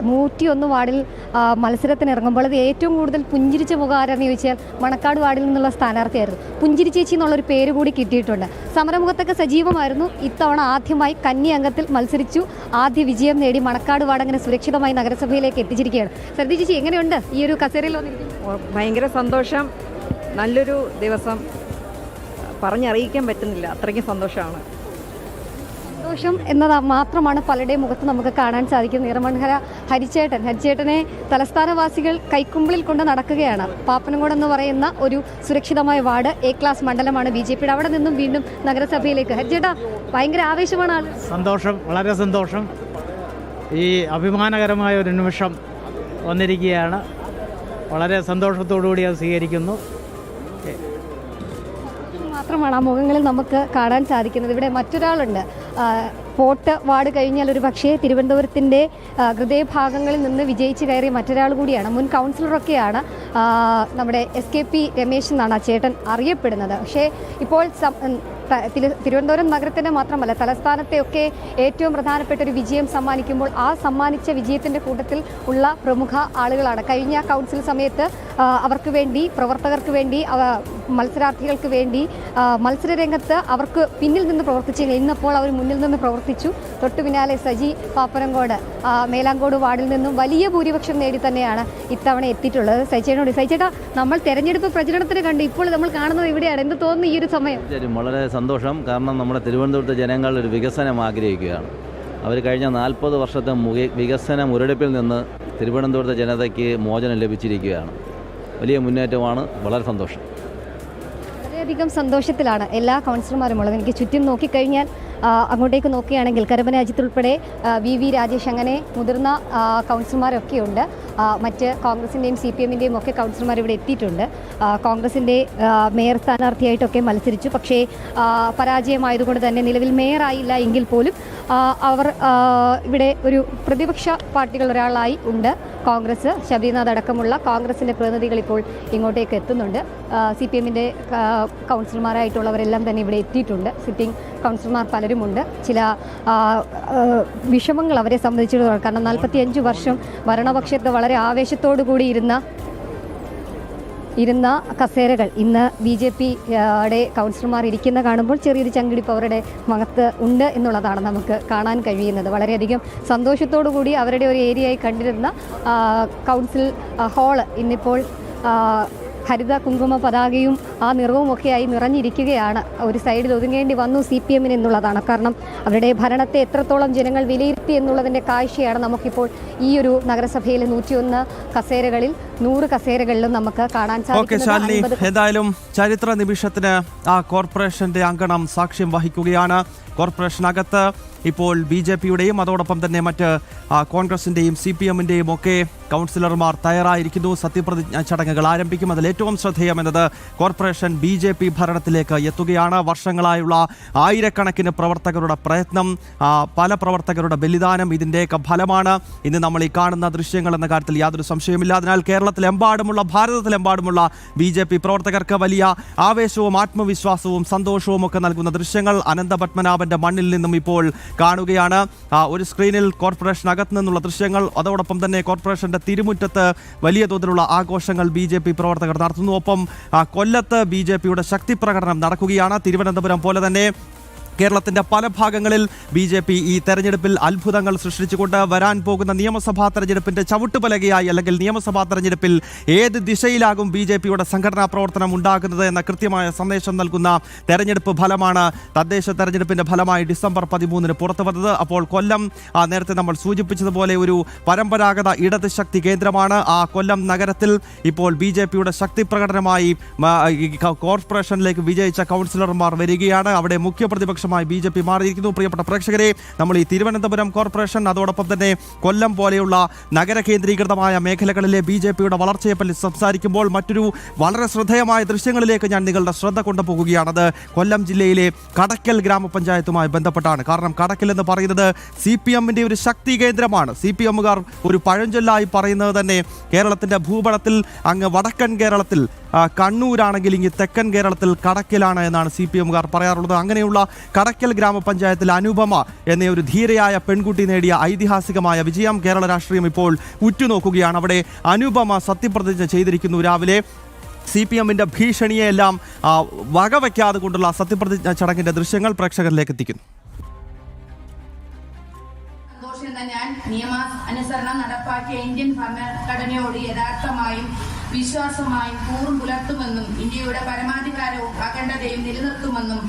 നൂറ്റിയൊന്ന് വാർഡിൽ മത്സരത്തിനിറങ്ങുമ്പോൾ അത് ഏറ്റവും കൂടുതൽ പുഞ്ചിരിച്ച മുഖാരെന്ന് ചോദിച്ചാൽ മണക്കാട് വാർഡിൽ നിന്നുള്ള സ്ഥാനാർത്ഥിയായിരുന്നു. പുഞ്ചിരി ചേച്ചി എന്നുള്ളൊരു പേര് കൂടി കിട്ടിയിട്ടുണ്ട്. സമരമുഖത്തൊക്കെ സജീവമായിരുന്നു. ഇത്തവണ ആദ്യമായി കന്നി അംഗത്തിൽ മത്സരിച്ചു. ആദ്യ വിജയം നേടി മണക്കാട് വാർഡ് അങ്ങനെ സുരക്ഷിതമായി നഗരസഭയിലേക്ക് എത്തിച്ചിരിക്കുകയാണ്. ശ്രദ്ധിച്ചു ചേച്ചി എങ്ങനെയുണ്ട് ഈ ഒരു കസേരയിൽ ഭയങ്കര സന്തോഷം. നല്ലൊരു ദിവസം. പറഞ്ഞറിയിക്കാൻ പറ്റുന്നില്ല. അത്രയ്ക്കും സന്തോഷമാണ്. സന്തോഷം എന്നത് മാത്രമാണ് പലരുടെയും മുഖത്ത് നമുക്ക് കാണാൻ സാധിക്കും നിറമൺഹര ഹരിച്ചേട്ടൻ. ഹരിച്ചേട്ടനെ തലസ്ഥാനവാസികൾ കൈക്കുമ്പിളിൽ കൊണ്ട് നടക്കുകയാണ്. പാപ്പനംകോട് എന്ന് പറയുന്ന ഒരു സുരക്ഷിതമായ വാർഡ് എ ക്ലാസ് മണ്ഡലമാണ് ബി ജെ പിയുടെ. അവിടെ നിന്നും വീണ്ടും നഗരസഭയിലേക്ക്. ഹരിച്ചേട്ടാ ഭയങ്കര ആവേശമാണ് ആൾ സന്തോഷം വളരെ സന്തോഷം. ഈ അഭിമാനകരമായ ഒരു നിമിഷം വന്നിരിക്കുകയാണ്. വളരെ സന്തോഷത്തോടു കൂടി അത് സ്വീകരിക്കുന്നു. മാത്രമാണ് ആ മുഖങ്ങളിൽ നമുക്ക് കാണാൻ സാധിക്കുന്നത്. ഇവിടെ മറ്റൊരാളുണ്ട്. ആ, പോട്ട് വാർഡ് കഴിഞ്ഞാൽ ഒരു പക്ഷേ തിരുവനന്തപുരത്തിന്റെ ഹൃദയഭാഗങ്ങളിൽ നിന്ന് വിജയിച്ച് കയറിയ മറ്റൊരാൾ കൂടിയാണ്. മുൻ കൗൺസിലറൊക്കെയാണ് നമ്മുടെ എസ് കെ പി രമേശ് എന്നാണ് ആ ചേട്ടൻ അറിയപ്പെടുന്നത്. പക്ഷേ ഇപ്പോൾ തിരുവനന്തപുരം നഗരത്തിന്റെ മാത്രമല്ല തലസ്ഥാനത്തെ ഒക്കെ ഏറ്റവും പ്രധാനപ്പെട്ട ഒരു വിജയം സമ്മാനിക്കുമ്പോൾ ആ സമ്മാനിച്ച വിജയത്തിന്റെ കൂട്ടത്തിൽ ഉള്ള പ്രമുഖ ആളുകളാണ്. കഴിഞ്ഞ കൗൺസിൽ സമയത്ത് അവർക്ക് വേണ്ടി പ്രവർത്തകർക്ക് വേണ്ടി മത്സരാർത്ഥികൾക്ക് വേണ്ടി മത്സരരംഗത്ത് അവർക്ക് പിന്നിൽ നിന്ന് പ്രവർത്തിച്ചെങ്കിൽ ഇന്നപ്പോൾ അവർ മുന്നിൽ നിന്ന് പ്രവർത്തിച്ചു. തൊട്ടു പിന്നാലെ സജി പാപ്പനങ്കോട് മേലാങ്കോട് വാർഡിൽ നിന്നും വലിയ ഭൂരിപക്ഷം നേടി തന്നെയാണ് ഇത്തവണ എത്തിയിട്ടുള്ളത്. സജിയോട് സജിച്ചേട്ടാ നമ്മൾ തെരഞ്ഞെടുപ്പ് പ്രചരണത്തിന് കണ്ട് ഇപ്പോൾ നമ്മൾ കാണുന്നത് ഇവിടെയാണ് എന്ത് തോന്നുന്നു ഈ ഒരു സമയം? വളരെ സന്തോഷം. കാരണം നമ്മുടെ തിരുവനന്തപുരത്തെ ജനങ്ങൾ ഒരു വികസനം ആഗ്രഹിക്കുകയാണ്. അവർ കഴിഞ്ഞ നാൽപ്പത് വർഷത്തെ വികസനം മുരടിപ്പിൽ നിന്ന് തിരുവനന്തപുരത്തെ ജനതയ്ക്ക് മോചനം ലഭിച്ചിരിക്കുകയാണ്. വലിയ മുന്നേറ്റമാണ്. വളരെ സന്തോഷം. വളരെയധികം സന്തോഷത്തിലാണ് എല്ലാ കൗൺസിലർമാരും ഉള്ളത്. എനിക്ക് ചുറ്റും നോക്കിക്കഴിഞ്ഞാൽ അങ്ങോട്ടേക്ക് നോക്കുകയാണെങ്കിൽ കരമന അജിത്ത് ഉൾപ്പെടെ വി വി രാജേഷ് അങ്ങനെ മുതിർന്ന കൗൺസിലർമാരൊക്കെയുണ്ട് മറ്റ് കോൺഗ്രസിന്റെയും സി പി എമ്മിന്റെയും ഒക്കെ കൗൺസിലർമാർ ഇവിടെ എത്തിയിട്ടുണ്ട്. കോൺഗ്രസിന്റെ മേയർ സ്ഥാനാർത്ഥിയായിട്ടൊക്കെ മത്സരിച്ചു. പക്ഷേ പരാജയമായതുകൊണ്ട് തന്നെ നിലവിൽ മേയറായില്ല എങ്കിൽ പോലും അവർ ഇവിടെ ഒരു പ്രതിപക്ഷ പാർട്ടികൾ ഒരാളായി ഉണ്ട് കോൺഗ്രസ്. ശബരിനാഥ് അടക്കമുള്ള കോൺഗ്രസിന്റെ പ്രതിനിധികൾ ഇപ്പോൾ ഇങ്ങോട്ടേക്ക് എത്തുന്നുണ്ട്. സി പി എമ്മിന്റെ കൗൺസിലർമാരായിട്ടുള്ളവരെല്ലാം തന്നെ ഇവിടെ എത്തിയിട്ടുണ്ട്. സിറ്റിംഗ് കൗൺസിലർമാർ പലരുമുണ്ട്. ചില വിഷമങ്ങൾ അവരെ സംബന്ധിച്ചിടത്തോളം കാരണം നാൽപ്പത്തിയഞ്ച് വർഷം ഭരണപക്ഷത്ത് വളരെ ആവേശത്തോടു കൂടി ഇരുന്ന ഇരുന്ന കസേരകൾ. ഇന്ന് ബി ജെ പിയുടെ കൗൺസിലർമാർ ഇരിക്കുന്ന കാണുമ്പോൾ ചെറിയൊരു ചങ്കിടിപ്പ് അവരുടെ മുഖത്ത് ഉണ്ട് എന്നുള്ളതാണ് നമുക്ക് കാണാൻ കഴിയുന്നത്. വളരെയധികം സന്തോഷത്തോടു കൂടി അവരുടെ ഒരു ഏരിയയായി കണ്ടിരുന്ന കൗൺസിൽ ഹാൾ ഇന്നിപ്പോൾ ഹരിത കുങ്കുമ പതാകയും ആ നിറവും ഒക്കെയായി നിറഞ്ഞിരിക്കുകയാണ്. ഒരു സൈഡിൽ ഒതുങ്ങേണ്ടി വന്നു സി പി എമ്മിന് എന്നുള്ളതാണ്. കാരണം അവരുടെ ഭരണത്തെ എത്രത്തോളം ജനങ്ങൾ വിലയിരുത്തി എന്നുള്ളതിന്റെ കാഴ്ചയാണ് നമുക്കിപ്പോൾ ഈ ഒരു നഗരസഭയിലെ നൂറ്റിയൊന്ന് കസേരകളിൽ നൂറ് കസേരകളിലും നമുക്ക് കാണാൻ സാധിക്കും എന്തായാലും ചരിത്ര നിമിഷത്തിന് ആ കോർപ്പറേഷന്റെ അങ്കണം സാക്ഷ്യം വഹിക്കുകയാണ്. കോർപ്പറേഷനകത്ത് ഇപ്പോൾ ബി ജെ പിയുടെയും അതോടൊപ്പം തന്നെ മറ്റ് കോൺഗ്രസിന്റെയും സി പി എമ്മിന്റെയും ഒക്കെ കൗൺസിലർമാർ തയ്യാറായിരിക്കുന്നു. സത്യപ്രതിജ്ഞാ ചടങ്ങുകൾ ആരംഭിക്കും. അതിൽ ഏറ്റവും ശ്രദ്ധേയമെന്നത് കോർപ്പറേഷൻ ബി ജെ പി ഭരണത്തിലേക്ക് എത്തുകയാണ്. വർഷങ്ങളായുള്ള ആയിരക്കണക്കിന് പ്രവർത്തകരുടെ പ്രയത്നം പല പ്രവർത്തകരുടെ ബലിദാനം ഇതിന്റെയൊക്കെ ഫലമാണ്. ഇന്ന് നമ്മൾ ഈ കാണുന്ന ദൃശ്യങ്ങൾ എന്ന കാര്യത്തിൽ യാതൊരു സംശയമില്ല അതിനാൽ കേരളത്തിലെമ്പാടുമുള്ള ഭാരതത്തിലെമ്പാടുമുള്ള ബി ജെ പി പ്രവർത്തകർക്ക് വലിയ ആവേശവും ആത്മവിശ്വാസവും സന്തോഷവും ഒക്കെ നൽകുന്ന ദൃശ്യങ്ങൾ അനന്തപത്മനാഭന്റെ മണ്ണിൽ നിന്നും ഇപ്പോൾ കാണുകയാണ്. ഒരു സ്ക്രീനിൽ കോർപ്പറേഷൻ അകത്ത് നിന്നുള്ള ദൃശ്യങ്ങൾ അതോടൊപ്പം തന്നെ കോർപ്പറേഷന്റെ തിരുമുറ്റത്ത് വലിയ തോതിലുള്ള ആഘോഷങ്ങൾ ബി ജെ പി പ്രവർത്തകർ നടത്തുന്നു. ഒപ്പം കൊല്ലത്ത് ബി ജെ പിയുടെ ശക്തി പ്രകടനം നടക്കുകയാണ്. തിരുവനന്തപുരം പോലെ തന്നെ കേരളത്തിന്റെ പല ഭാഗങ്ങളിൽ ബി ജെ പി ഈ തെരഞ്ഞെടുപ്പിൽ അത്ഭുതങ്ങൾ സൃഷ്ടിച്ചുകൊണ്ട് വരാൻ പോകുന്ന നിയമസഭാ തെരഞ്ഞെടുപ്പിന്റെ ചവിട്ടുപലകയായി അല്ലെങ്കിൽ നിയമസഭാ തെരഞ്ഞെടുപ്പിൽ ഏത് ദിശയിലാകും ബി ജെ പിയുടെ സംഘടനാ പ്രവർത്തനം ഉണ്ടാകുന്നത് എന്ന കൃത്യമായ സന്ദേശം നൽകുന്ന തെരഞ്ഞെടുപ്പ് ഫലമാണ് തദ്ദേശ തെരഞ്ഞെടുപ്പിന്റെ ഫലമായി ഡിസംബർ പതിമൂന്നിന് പുറത്തു വന്നത്. അപ്പോൾ കൊല്ലം നേരത്തെ നമ്മൾ സൂചിപ്പിച്ചതുപോലെ ഒരു പരമ്പരാഗത ഇടത് ശക്തി കേന്ദ്രമാണ്. ആ കൊല്ലം നഗരത്തിൽ ഇപ്പോൾ ബി ജെ പിയുടെ ശക്തി പ്രകടനമായി കോർപ്പറേഷനിലേക്ക് വിജയിച്ച കൗൺസിലർമാർ വരികയാണ്. അവിടെ മുഖ്യ പ്രതിപക്ഷമായി ബി ജെ പി മാറിയിരിക്കുന്നു. പ്രിയപ്പെട്ട പ്രേക്ഷകരെ നമ്മൾ ഈ തിരുവനന്തപുരം കോർപ്പറേഷൻ അതോടൊപ്പം തന്നെ കൊല്ലം പോലെയുള്ള നഗര കേന്ദ്രീകൃതമായ മേഖലകളിലെ ബി ജെ പിയുടെ വളർച്ചയെപ്പറ്റി സംസാരിക്കുമ്പോൾ മറ്റൊരു വളരെ ശ്രദ്ധേയമായ ദൃശ്യങ്ങളിലേക്ക് ഞാൻ നിങ്ങളുടെ ശ്രദ്ധ കൊണ്ടുപോകുകയാണത്. കൊല്ലം ജില്ലയിലെ കടക്കൽ ഗ്രാമപഞ്ചായത്തുമായി ബന്ധപ്പെട്ടാണ്. കാരണം കടക്കൽ എന്ന് പറയുന്നത് സി പി എമ്മിന്റെ ഒരു ശക്തി കേന്ദ്രമാണ്. സി പി എമ്മുകാർ ഒരു പഴഞ്ചൊല്ലായി പറയുന്നത് തന്നെ കേരളത്തിന്റെ ഭൂപടത്തിൽ അങ്ങ് വടക്കൻ കേരളത്തിൽ കണ്ണൂരാണെങ്കിൽ ഇങ്ങ് തെക്കൻ കേരളത്തിൽ കടക്കലാണ് എന്നാണ് സി പി എമ്മുകാർ പറയാറുള്ളത്. അങ്ങനെയുള്ള കടക്കൽ ഗ്രാമപഞ്ചായത്തിൽ അനുപമ എന്ന ഒരു ധീരയായ പെൺകുട്ടി നേടിയ ഐതിഹാസികമായ വിജയം കേരള രാഷ്ട്രീയം ഇപ്പോൾ ഉറ്റുനോക്കുകയാണ്. അവിടെ അനുപമ സത്യപ്രതിജ്ഞ ചെയ്തിരിക്കുന്നു. രാവിലെ സി പി എമ്മിന്റെ ഭീഷണിയെല്ലാം വകവയ്ക്കാതെ കൊണ്ടുള്ള സത്യപ്രതിജ്ഞ ചടങ്ങിന്റെ ദൃശ്യങ്ങൾ പ്രേക്ഷകരിലേക്ക് എത്തിക്കുന്നു. ഞാൻ നിയമാനുസരണം നടപ്പാക്കിയ ഇന്ത്യൻ ഭരണഘടനയോട് യഥാർത്ഥമായും വിശ്വാസമായും കൂറും പുലർത്തുമെന്നും ഇന്ത്യയുടെ പരമാധികാരവും അഖണ്ഡതയും നിലനിർത്തുമെന്നും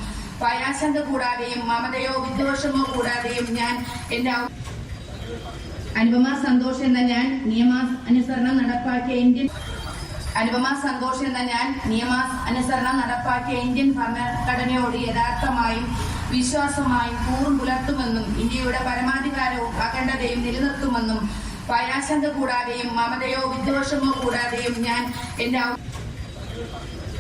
ഭയാശങ്ക കൂടാതെയും മമതയോ വിദ്വേഷമോ കൂടാതെയും ഞാൻ എന്റെ അനുപമ സന്തോഷ് എന്ന ഞാൻ നിയമാനുസരണം നടപ്പാക്കിയ ഇന്ത്യൻ അനുപമ സന്തോഷ് എന്ന ഞാൻ നിയമാനുസരണം നടപ്പാക്കിയ ഇന്ത്യൻ ഭരണഘടനയോട് യഥാർത്ഥമായും വിശ്വാസമായും കൂറും പുലർത്തുമെന്നും ഇന്ത്യയുടെ പരമാധികാരവും അഖണ്ഡതയും നിലനിർത്തുമെന്നും ഭയാശങ്ക കൂടാതെയും മമതയോ വിദ്വേഷമോ കൂടാതെയും ഞാൻ എന്റെ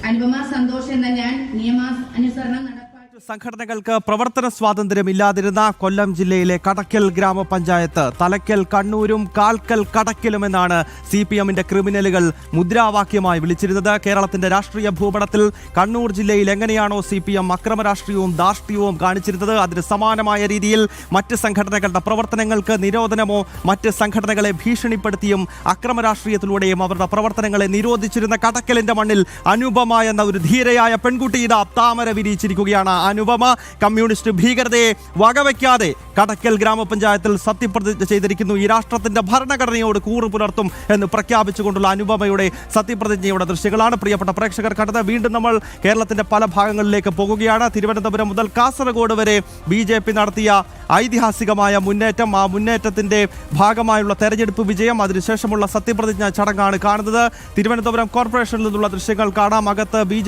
അനുപമ സന്തോഷ് എന്ന ഞാൻ നിയമാനുസരണം നടപ്പാക്കിയ സംഘടനകൾക്ക് പ്രവർത്തന സ്വാതന്ത്ര്യമില്ലാതിരുന്ന കൊല്ലം ജില്ലയിലെ കടക്കൽ ഗ്രാമപഞ്ചായത്ത് തലക്കൽ കണ്ണൂരും കാൽക്കൽ കടക്കലും എന്നാണ് സി പി എമ്മിന്റെ ക്രിമിനലുകൾ മുദ്രാവാക്യമായി വിളിച്ചിരുന്നത്. കേരളത്തിന്റെ രാഷ്ട്രീയ ഭൂപടത്തിൽ കണ്ണൂർ ജില്ലയിൽ എങ്ങനെയാണോ സി പി എം അക്രമ രാഷ്ട്രീയവും ധാർഷ്ട്യവും കാണിച്ചിരുന്നത്? അതിന് സമാനമായ രീതിയിൽ മറ്റ് സംഘടനകളുടെ പ്രവർത്തനങ്ങൾക്ക് നിരോധനമോ മറ്റ് സംഘടനകളെ ഭീഷണിപ്പെടുത്തിയും അക്രമ രാഷ്ട്രീയത്തിലൂടെയും അവരുടെ പ്രവർത്തനങ്ങളെ നിരോധിച്ചിരുന്ന കടക്കലിന്റെ മണ്ണിൽ അനുപമ എന്ന ഒരു ധീരയായ പെൺകുട്ടി ഇതാ താമര വിരിയിച്ചിരിക്കുകയാണ് അനുപമ കമ്മ്യൂണിസ്റ്റ് ഭീകരതയെ വകവയ്ക്കാതെ കടക്കൽ ഗ്രാമപഞ്ചായത്തിൽ സത്യപ്രതിജ്ഞ ചെയ്തിരിക്കുന്നു. ഈ രാഷ്ട്രത്തിന്റെ ഭരണഘടനയോട് കൂറു പുലർത്തും എന്ന് പ്രഖ്യാപിച്ചുകൊണ്ടുള്ള അനുപമയുടെ സത്യപ്രതിജ്ഞയുടെ ദൃശ്യങ്ങളാണ് പ്രിയപ്പെട്ട പ്രേക്ഷകർ കണ്ടത്. വീണ്ടും നമ്മൾ കേരളത്തിന്റെ പല ഭാഗങ്ങളിലേക്ക് പോകുകയാണ്. തിരുവനന്തപുരം മുതൽ കാസർഗോഡ് വരെ ബി നടത്തിയ ഐതിഹാസികമായ മുന്നേറ്റം. ആ മുന്നേറ്റത്തിന്റെ ഭാഗമായുള്ള തെരഞ്ഞെടുപ്പ് വിജയം അതിനുശേഷമുള്ള സത്യപ്രതിജ്ഞ ചടങ്ങാണ് കാണുന്നത്. തിരുവനന്തപുരം കോർപ്പറേഷനിൽ നിന്നുള്ള ദൃശ്യങ്ങൾ കാണാം. അകത്ത് ബി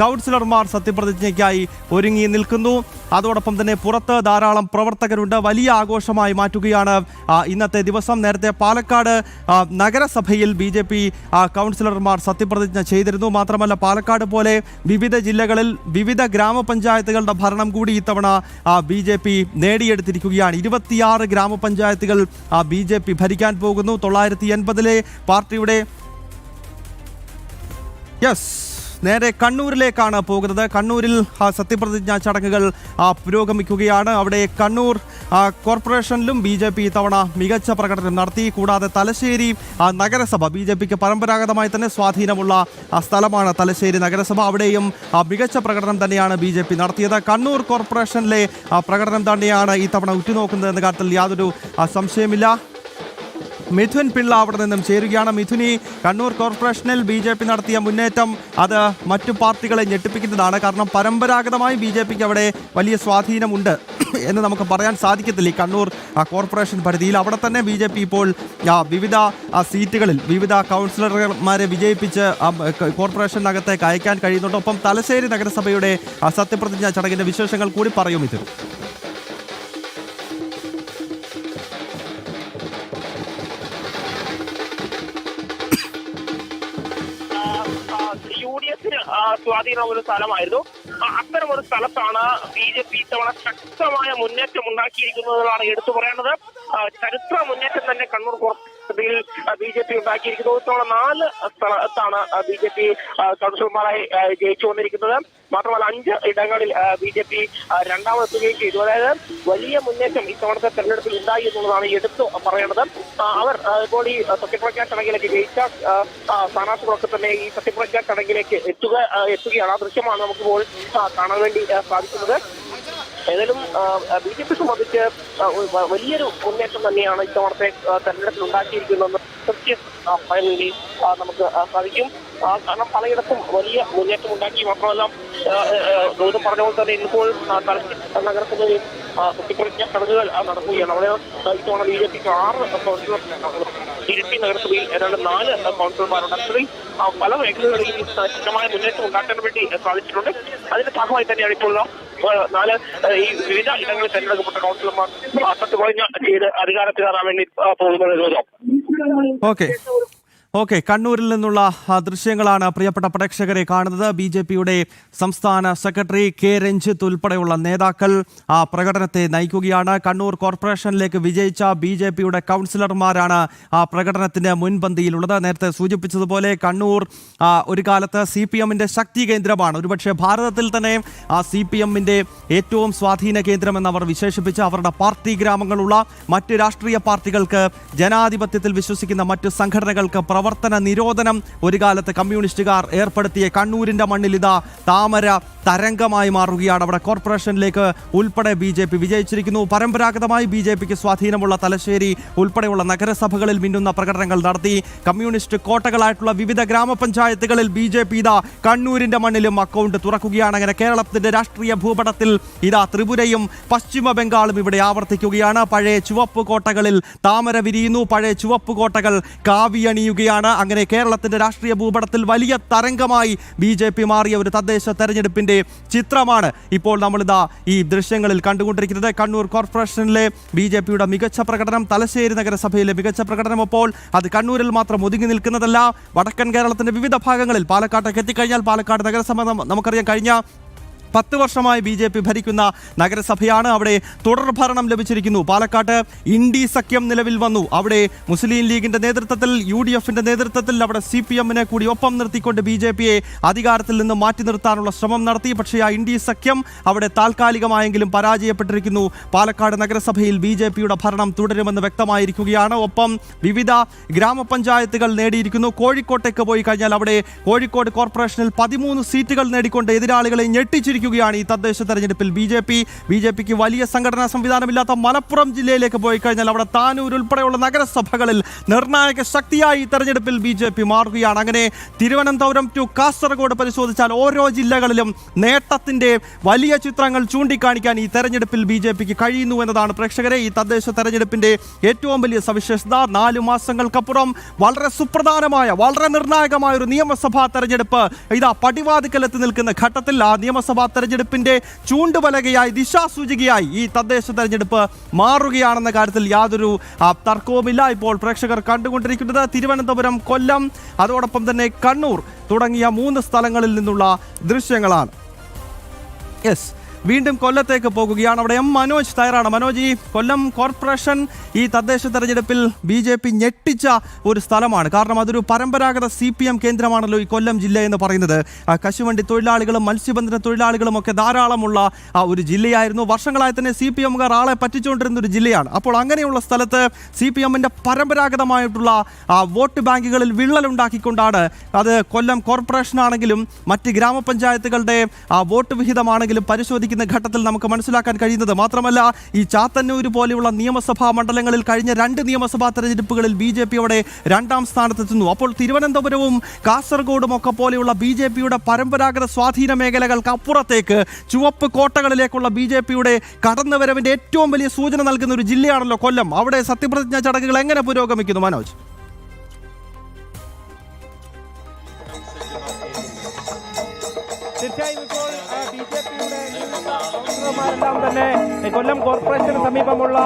കൗൺസിലർമാർ സത്യപ്രതിജ്ഞയ്ക്കായി ഒരുങ്ങി നിൽക്കുന്നു. അതോടൊപ്പം തന്നെ പുറത്ത് ധാരാളം പ്രവർത്തകരുണ്ട്. വലിയ ആഘോഷമായി മാറ്റുകയാണ് ഇന്നത്തെ ദിവസം. നേരത്തെ പാലക്കാട് നഗരസഭയിൽ ബി ജെ പി കൗൺസിലർമാർ സത്യപ്രതിജ്ഞ ചെയ്തിരുന്നു. മാത്രമല്ല പാലക്കാട് പോലെ വിവിധ ജില്ലകളിൽ വിവിധ ഗ്രാമപഞ്ചായത്തുകളുടെ ഭരണം കൂടി ഇത്തവണ ബി ജെ പി നേടിയെടുത്തിരിക്കുകയാണ്. ഇരുപത്തിയാറ് ഗ്രാമപഞ്ചായത്തുകൾ ബി ജെ പി ഭരിക്കാൻ പോകുന്നു. തൊള്ളായിരത്തി എൺപതിലെ പാർട്ടിയുടെ യെസ് നേരെ കണ്ണൂരിലേക്കാണ് പോകുന്നത്. കണ്ണൂരിൽ സത്യപ്രതിജ്ഞാ ചടങ്ങുകൾ പുരോഗമിക്കുകയാണ്. അവിടെ കണ്ണൂർ കോർപ്പറേഷനിലും ബി ജെ പി ഇത്തവണ മികച്ച പ്രകടനം നടത്തി. കൂടാതെ തലശ്ശേരി നഗരസഭ ബി ജെ പിക്ക് പരമ്പരാഗതമായി തന്നെ സ്വാധീനമുള്ള സ്ഥലമാണ് തലശ്ശേരി നഗരസഭ. അവിടെയും മികച്ച പ്രകടനം തന്നെയാണ് ബി ജെ പി നടത്തിയത്. കണ്ണൂർ കോർപ്പറേഷനിലെ പ്രകടനം തന്നെയാണ് ഇത്തവണ ഉറ്റുനോക്കുന്നത് എന്ന കാര്യത്തിൽ യാതൊരു സംശയമില്ല മിഥുൻ പിള്ള അവിടെ നിന്നും ചേരുകയാണ്. മിഥുനി കണ്ണൂർ കോർപ്പറേഷനിൽ ബി ജെ പി നടത്തിയ മുന്നേറ്റം അത് മറ്റു പാർട്ടികളെ ഞെട്ടിപ്പിക്കുന്നതാണ്. കാരണം പരമ്പരാഗതമായി ബി ജെ പിക്ക് അവിടെ വലിയ സ്വാധീനമുണ്ട് എന്ന് നമുക്ക് പറയാൻ സാധിക്കത്തില്ല ഈ കണ്ണൂർ കോർപ്പറേഷൻ പരിധിയിൽ. അവിടെ തന്നെ ബി ജെ പി ഇപ്പോൾ വിവിധ സീറ്റുകളിൽ വിവിധ കൗൺസിലർമാരെ വിജയിപ്പിച്ച് കോർപ്പറേഷനകത്തേക്ക് അയക്കാൻ കഴിയുന്നുണ്ട്. ഒപ്പം തലശ്ശേരി നഗരസഭയുടെ സത്യപ്രതിജ്ഞാ ചടങ്ങിന്റെ വിശേഷങ്ങൾ കൂടി പറയും മിഥുൻ. എഫിന് സ്വാധീനം ഒരു സ്ഥലമായിരുന്നു. അത്തരം ഒരു സ്ഥലത്താണ് ബി ജെ പി ഇത്തവണ ശക്തമായ മുന്നേറ്റം ഉണ്ടാക്കിയിരിക്കുന്നതാണ് എടുത്തു പറയേണ്ടത്. ചരിത്ര മുന്നേറ്റം തന്നെ കണ്ണൂർ കോർപ്പറേഷനിൽ ബി ജെ പി ഉണ്ടാക്കിയിരിക്കുന്നു ഇത്തവണ നാല് സ്ഥലത്താണ് ബി ജെ പി കൗൺസിലർമാരായി ജയിച്ചു വന്നിരിക്കുന്നത്. മാത്രമല്ല അഞ്ച് ഇടങ്ങളിൽ ബി ജെ പി രണ്ടാമതെത്തുകയും ചെയ്തു അതായത് വലിയ മുന്നേറ്റം ഇത്തവണത്തെ തെരഞ്ഞെടുപ്പിൽ ഉണ്ടായി എന്നുള്ളതാണ് എടുത്തു പറയേണ്ടത്. അവർ ഇപ്പോൾ ഈ സത്യപ്രജ്ഞാ ചടങ്ങിലേക്ക് ജയിച്ച സ്ഥാനാർത്ഥികളൊക്കെ തന്നെ ഈ സത്യപ്രജ്ഞാ ചടങ്ങിലേക്ക് എത്തുക എത്തുകയാണ് ആ ദൃശ്യമാണ് നമുക്കിപ്പോൾ കാണാൻ വേണ്ടി സാധിക്കുന്നത്. ഏതായാലും ബി ജെ പി സംബന്ധിച്ച് വലിയൊരു മുന്നേറ്റം തന്നെയാണ് ഇത്തവണത്തെ തെരഞ്ഞെടുപ്പിൽ ഉണ്ടാക്കിയിരിക്കുന്നതെന്ന് ആ, നമുക്ക് സാധിക്കും. കാരണം പലയിടത്തും വലിയ മുന്നേറ്റം ഉണ്ടാക്കി മാത്രമല്ല ഗൗതം പറഞ്ഞ പോലെ തന്നെ തലശ്ശേരി നഗരസഭയിൽ സത്യപ്രതിജ്ഞ ചടങ്ങുകൾ നടക്കുകയാണ്. അവിടെ സ്ഥലത്തുമാണ് ബി ജെ പിക്ക് ആറ് കൗൺസിലർ ഇരിട്ടി നഗരസഭയിൽ ഏതാണ്ട് നാല് കൗൺസിലർമാരുണ്ട്. ആ, പല മേഖലകളിൽ ശക്തമായ മുന്നേറ്റം ഉണ്ടാക്കാൻ വേണ്ടി സാധിച്ചിട്ടുണ്ട്. അതിന്റെ ഭാഗമായി തന്നെയാണ് ഇപ്പോൾ നാല് ഈ വിവിധ ഇടങ്ങളിൽ തെരഞ്ഞെടുക്കപ്പെട്ട കൗൺസിലർമാർ സത്യപ്രതിജ്ഞ ചെയ്ത് അധികാരത്തിലാറാൻ വേണ്ടി പോകുന്നത്. ഓക്കെ. ഓക്കെ കണ്ണൂരിൽ നിന്നുള്ള ദൃശ്യങ്ങളാണ് പ്രിയപ്പെട്ട പ്രേക്ഷകരെ കാണുന്നത്. ബി ജെ പിയുടെ സംസ്ഥാന സെക്രട്ടറി കെ രഞ്ജിത്ത് ഉൾപ്പെടെയുള്ള നേതാക്കൾ ആ പ്രകടനത്തെ നയിക്കുകയാണ്. കണ്ണൂർ കോർപ്പറേഷനിലേക്ക് വിജയിച്ച ബി ജെ പിയുടെ കൗൺസിലർമാരാണ് ആ പ്രകടനത്തിന് മുൻപന്തിയിലുള്ളത്. നേരത്തെ സൂചിപ്പിച്ചതുപോലെ കണ്ണൂർ ഒരു കാലത്ത് സി പി എമ്മിന്റെ ശക്തി കേന്ദ്രമാണ്. ഒരുപക്ഷെ ഭാരതത്തിൽ തന്നെ ആ സി പി എമ്മിന്റെ ഏറ്റവും സ്വാധീന കേന്ദ്രമെന്ന് അവർ വിശേഷിപ്പിച്ച് അവരുടെ പാർട്ടി ഗ്രാമങ്ങളുള്ള മറ്റ് രാഷ്ട്രീയ പാർട്ടികൾക്ക് ജനാധിപത്യത്തിൽ വിശ്വസിക്കുന്ന മറ്റ് സംഘടനകൾക്ക് പ്രവർത്തന നിരോധനം ഒരു കാലത്ത് കമ്മ്യൂണിസ്റ്റുകാർ ഏർപ്പെടുത്തിയ കണ്ണൂരിന്റെ മണ്ണിൽ ഇതാ താമര തരംഗമായി മാറുകയാണ്. അവിടെ കോർപ്പറേഷനിലേക്ക് ഉൾപ്പെടെ ബി ജെ പി വിജയിച്ചിരിക്കുന്നു. പരമ്പരാഗതമായി ബി ജെ പിക്ക് സ്വാധീനമുള്ള തലശ്ശേരി ഉൾപ്പെടെയുള്ള നഗരസഭകളിൽ മിന്നുന്ന പ്രകടനങ്ങൾ നടത്തി. കമ്മ്യൂണിസ്റ്റ് കോട്ടകളായിട്ടുള്ള വിവിധ ഗ്രാമപഞ്ചായത്തുകളിൽ ബി ജെ പി ഇതാ കണ്ണൂരിന്റെ മണ്ണിലും അക്കൗണ്ട് തുറക്കുകയാണ്. അങ്ങനെ കേരളത്തിന്റെ രാഷ്ട്രീയ ഭൂപടത്തിൽ ഇതാ ത്രിപുരയും പശ്ചിമ ബംഗാളും ഇവിടെ ആവർത്തിക്കുകയാണ്. പഴയ ചുവപ്പ് കോട്ടകളിൽ താമര വിരിയുന്നു. പഴയ ചുവപ്പ് കോട്ടകൾ കാവിയണിയുകയാണ് അങ്ങനെ കേരളത്തിന്റെ രാഷ്ട്രീയ ഭൂപടത്തിൽ വലിയ തരംഗമായി ബി ജെ പി മാറിയ ഒരു തദ്ദേശ തെരഞ്ഞെടുപ്പിന്റെ ചിത്രമാണ് ഇപ്പോൾ നമ്മളിതാ ഈ ദൃശ്യങ്ങളിൽ കണ്ടുകൊണ്ടിരിക്കുന്നത്. കണ്ണൂർ കോർപ്പറേഷനിലെ ബി ജെ പിയുടെ മികച്ച പ്രകടനം തലശ്ശേരി നഗരസഭയിലെ മികച്ച പ്രകടനം അപ്പോൾ അത് കണ്ണൂരിൽ മാത്രം ഒതുങ്ങി നിൽക്കുന്നതല്ല വടക്കൻ കേരളത്തിന്റെ വിവിധ ഭാഗങ്ങളിൽ പാലക്കാട്ടേക്ക് എത്തിക്കഴിഞ്ഞാൽ പാലക്കാട് നഗരസഭ നമുക്കറിയാം കഴിഞ്ഞ പത്ത് വർഷമായി ബി ജെ പി ഭരിക്കുന്ന നഗരസഭയാണ് അവിടെ തുടർ ഭരണം ലഭിച്ചിരിക്കുന്നു. പാലക്കാട്ട് ഇൻഡി സഖ്യം നിലവിൽ വന്നു. അവിടെ മുസ്ലിം ലീഗിന്റെ നേതൃത്വത്തിൽ യു ഡി എഫിന്റെ നേതൃത്വത്തിൽ അവിടെ സി പി എമ്മിനെ കൂടി ഒപ്പം നിർത്തിക്കൊണ്ട് ബി ജെ പിയെ അധികാരത്തിൽ നിന്ന് മാറ്റി നിർത്താനുള്ള ശ്രമം നടത്തി. പക്ഷേ ആ ഇൻഡി സഖ്യം അവിടെ താൽക്കാലികമായെങ്കിലും പരാജയപ്പെട്ടിരിക്കുന്നു. പാലക്കാട് നഗരസഭയിൽ ബി ജെ പിയുടെ ഭരണം തുടരുമെന്ന് വ്യക്തമായിരിക്കുകയാണ്. ഒപ്പം വിവിധ ഗ്രാമപഞ്ചായത്തുകൾ നേടിയിരിക്കുന്നു. കോഴിക്കോട്ടേക്ക് പോയി കഴിഞ്ഞാൽ അവിടെ കോഴിക്കോട് കോർപ്പറേഷനിൽ പതിമൂന്ന് സീറ്റുകൾ നേടിക്കൊണ്ട് എതിരാളികളെ ഞെട്ടിച്ചിരിക്കുകയാണ് ഈ തദ്ദേശ തെരഞ്ഞെടുപ്പിൽ B J P. B J പിക്ക് വലിയ സംഘടനാ സംവിധാനമില്ലാത്ത മലപ്പുറം ജില്ലയിലേക്ക് പോയി കഴിഞ്ഞാൽ അവിടെ താനൂർ ഉൾപ്പെടെയുള്ള നഗരസഭകളിൽ നിർണായക ശക്തിയായി ഈ തെരഞ്ഞെടുപ്പിൽ ബി ജെ പി മാറുകയാണ്. അങ്ങനെ തിരുവനന്തപുരം ടു കാസർഗോഡ് പരിശോധിച്ചാൽ ഓരോ ജില്ലകളിലും നേട്ടത്തിന്റെ വലിയ ചിത്രങ്ങൾ ചൂണ്ടിക്കാണിക്കാൻ ഈ തെരഞ്ഞെടുപ്പിൽ ബി ജെ പിക്ക് കഴിയുന്നു എന്നതാണ് പ്രേക്ഷകരെ ഈ തദ്ദേശ തെരഞ്ഞെടുപ്പിന്റെ ഏറ്റവും വലിയ സവിശേഷത. നാല് മാസങ്ങൾക്കപ്പുറം വളരെ സുപ്രധാനമായ വളരെ നിർണായകമായ ഒരു നിയമസഭാ തെരഞ്ഞെടുപ്പ് ഇതാ പടിവാതിക്കലെത്തി നിൽക്കുന്ന ഘട്ടത്തിൽ ആ നിയമസഭാ തെരഞ്ഞെടുപ്പിന്റെ ചൂണ്ടുപലകയായി ദിശാസൂചികയായി ഈ തദ്ദേശ തെരഞ്ഞെടുപ്പ് മാറുകയാണെന്ന കാര്യത്തിൽ യാതൊരു തർക്കവുമില്ല. ഇപ്പോൾ പ്രേക്ഷകർ കണ്ടുകൊണ്ടിരിക്കുന്നത് തിരുവനന്തപുരം കൊല്ലം അതോടൊപ്പം തന്നെ കണ്ണൂർ തുടങ്ങിയ മൂന്ന് സ്ഥലങ്ങളിൽ നിന്നുള്ള ദൃശ്യങ്ങളാണ്. യെസ് വീണ്ടും കൊല്ലത്തേക്ക് പോകുകയാണ്. അവിടെ എം മനോജ് തയ്യാറാണ്. മനോജ് ഈ കൊല്ലം കോർപ്പറേഷൻ ഈ തദ്ദേശ തെരഞ്ഞെടുപ്പിൽ ബി ജെ പി ഞെട്ടിച്ച ഒരു സ്ഥലമാണ്. കാരണം അതൊരു പരമ്പരാഗത സി പി എം കേന്ദ്രമാണല്ലോ ഈ കൊല്ലം ജില്ല എന്ന് പറയുന്നത്. കശുവണ്ടി തൊഴിലാളികളും മത്സ്യബന്ധന തൊഴിലാളികളും ഒക്കെ ധാരാളമുള്ള ഒരു ജില്ലയായിരുന്നു. വർഷങ്ങളായി തന്നെ സി പി എമ്മുകാർ ആളെ പറ്റിച്ചുകൊണ്ടിരുന്ന ഒരു ജില്ലയാണ്. അപ്പോൾ അങ്ങനെയുള്ള സ്ഥലത്ത് സി പി എമ്മിന്റെ പരമ്പരാഗതമായിട്ടുള്ള വോട്ട് ബാങ്കുകളിൽ വിള്ളലുണ്ടാക്കിക്കൊണ്ടാണ് അത് കൊല്ലം കോർപ്പറേഷനാണെങ്കിലും മറ്റ് ഗ്രാമപഞ്ചായത്തുകളുടെ വോട്ട് വിഹിതമാണെങ്കിലും പരിശോധിക്കുന്ന ഘട്ടത്തിൽ നമുക്ക് മനസ്സിലാക്കാൻ കഴിയുന്നത് മാത്രമല്ല ഈ ചാത്തന്നൂർ പോലെയുള്ള നിയമസഭാ മണ്ഡലങ്ങളിൽ കഴിഞ്ഞ രണ്ട് നിയമസഭാ തെരഞ്ഞെടുപ്പുകളിൽ ബി ജെ പി അവിടെ രണ്ടാം സ്ഥാനത്തെത്തുന്നു. അപ്പോൾ തിരുവനന്തപുരവും കാസർഗോഡും ഒക്കെ പോലെയുള്ള ബി ജെ പിയുടെ പരമ്പരാഗത സ്വാധീന മേഖലകൾക്ക് അപ്പുറത്തേക്ക് ചുവപ്പ് കോട്ടകളിലേക്കുള്ള ബി ജെ പിയുടെ കടന്നുവരവിന്റെ ഏറ്റവും വലിയ സൂചന നൽകുന്ന ഒരു ജില്ലയാണല്ലോ കൊല്ലം. അവിടെ സത്യപ്രതിജ്ഞാ ചടങ്ങുകൾ എങ്ങനെ പുരോഗമിക്കുന്നു മനോജ്? കൗൺസിലർമാരെല്ലാം തന്നെ കൊല്ലം കോർപ്പറേഷന് സമീപമുള്ള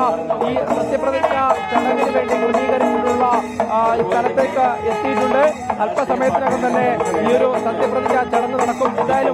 ഈ സത്യപ്രതിജ്ഞ ചടങ്ങിന് വേണ്ടി ക്രമീകരിച്ചിട്ടുള്ള സ്ഥലത്തേക്ക് എത്തിയിട്ടുണ്ട്. അല്പസമയത്തിനകം തന്നെ ഈ ഒരു സത്യപ്രതിജ്ഞ ചടങ്ങ് നടക്കും.